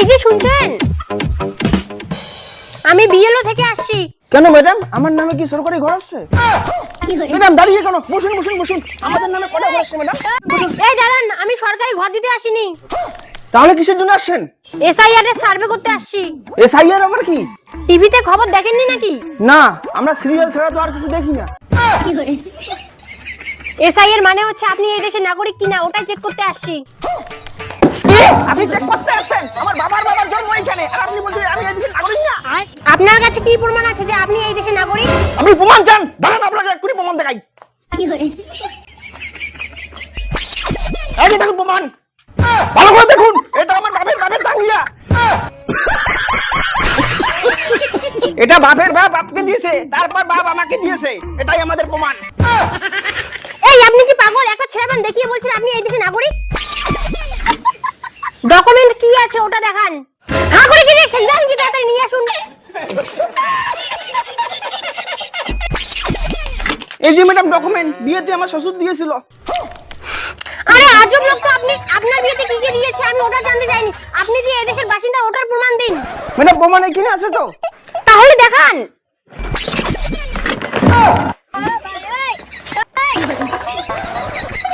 এই যে শুনছেন? আমি বিএলও থেকে আসছি। কেন ম্যাডাম? আমার নামে কি সরকারি ঘর আসছে ম্যাডাম দাঁড়িয়ে কেন? বসুন বসুন বসুন। আমাদের নামে কটা ঘর আসছে ম্যাডাম? এই দাঁড়ান আমি সরকারি ঘর দিতে আসিনি। তাহলে কিসের জন্য আসছেন? এসআইআর এর সার্ভে করতে আসছি। এসআইআর আবার কি? টিভিতে খবর দেখেননি নাকি? না আমরা সিরিয়াল ছাড়া তো আর কিছু দেখি না। এসআইআর মানে হচ্ছে আপনি এই দেশের নাগরিক কিনা ওটাই চেক করতে আসছি। আপনি চেক করতে আসছেন আমার বাবার বাবার জন্ম এখানে আর আপনি বলছেন আমি এই দেশের নাগরিক না। আপনার কাছে কি প্রমাণ আছে যে আপনি এই দেশের নাগরিক? আপনি প্রমাণ চান দাঁড়ান আপনাকে এক্ষুনি প্রমাণ দেখাই। এই যে দেখুন প্রমাণ। ভালো করে দেখুন এটা আমার বাপের বাপের জাঙ্গিয়া এটা বাপের বাপ বাপকে দিয়েছে তারপর বাপ আমাকে দিয়েছে এটাই আমাদের প্রমাণ। এই আপনি কি পাগল? একটা ছেলেমান দেখিয়ে বলছেন আপনি এই দেশের নাগরিক? ডকুমেন্ট কি আছে ওটা দেখান। হ্যাঁ করে কি দেখছেন? জান কি তাড়াতাড়ি নিয়ে আসুন। এই যে ম্যাডাম ডকুমেন্ট বিয়েতে আমার শ্বশুর দিয়েছিল। আরে আজব লোক তো আপনি আপনার বিয়েতে কি কি দিয়েছে? আমি ওটা জানতে চাইনি। আপনি যে এই দেশের বাসিন্দা ওটার প্রমাণ দিন। ম্যাডাম প্রমাণ এখানে আছে তো? তাহলে দেখান।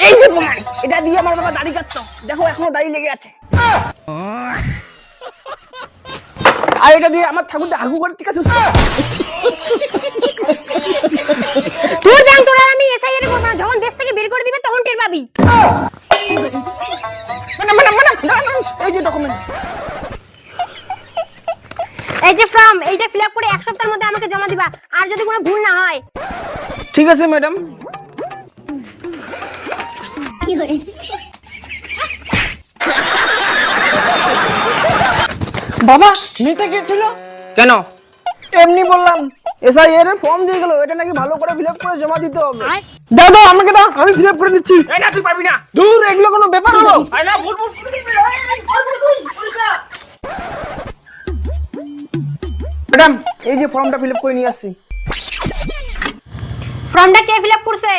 এই যে প্রমাণ এটা দিয়ে আমার বাবা দাড়ি কাটতো। দেখো এখনও দাড়ি লেগে আছে। আর এটা দিয়ে আমার ঠাকুর হাগু করে ঠিক আছে? তোর ব্যাংক তোর আমি এসআইআর করব না যখন দেশ থেকে বের করে দিবে তখন টের পাবি। ম্যাডাম ম্যাডাম দাঁড়ান, এই যে ডকুমেন্ট এই যে ফর্ম এইটা ফিল আপ করে এক সপ্তাহের মধ্যে আমাকে জমা দিবা আর যদি কোনো ভুল না হয়। ঠিক আছে ম্যাডাম বাবা মেয়েটা কে ছিল কেন এমনি বললাম এসআই এর ফর্ম দিয়ে গেল এটা নাকি ভালো করে ফিল করে জমা দিতে হবে দাও দাও আমাকে দাও আমি ফিল করে দিচ্ছি না তুই পারবি না দূর এগুলো কোনো ব্যাপার হলো না ভুল ভুল এই। ম্যাডাম এই যে ফর্মটা ফিল করে নিয়ে আসছি ফর্মটা কে ফিল আপ করছে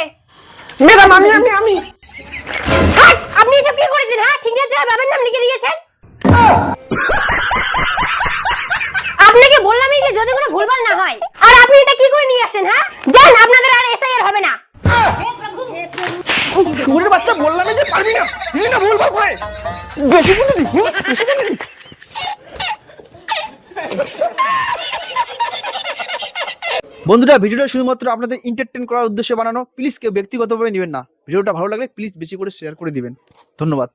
ম্যাডাম আমি আমি আমি আপনি এসব কি করেছেন হ্যাঁ ঠিক আছে বাবার নাম লিখে দিয়েছেন আপনাকে বললামই যে যদি কোনো ভুলভাল না হয়। আর আপনি এটা কি করে নিয়ে আসেন হ্যাঁ? যান আপনাদের আর এসআইআর হবে না। শুয়োরের বাচ্চা বললাম যে পারবি না। তুই না ভুল করে। বেশি বলে দিস বেশি বলে দিস। বন্ধুরা ভিডিওটা শুধুমাত্র আপনাদের এন্টারটেন করার উদ্দেশ্যে বানানো। প্লিজ কেউ ব্যক্তিগতভাবে নেবেন না। ভিডিওটা ভালো লাগলে প্লিজ বেশি করে শেয়ার করে দিবেন। ধন্যবাদ।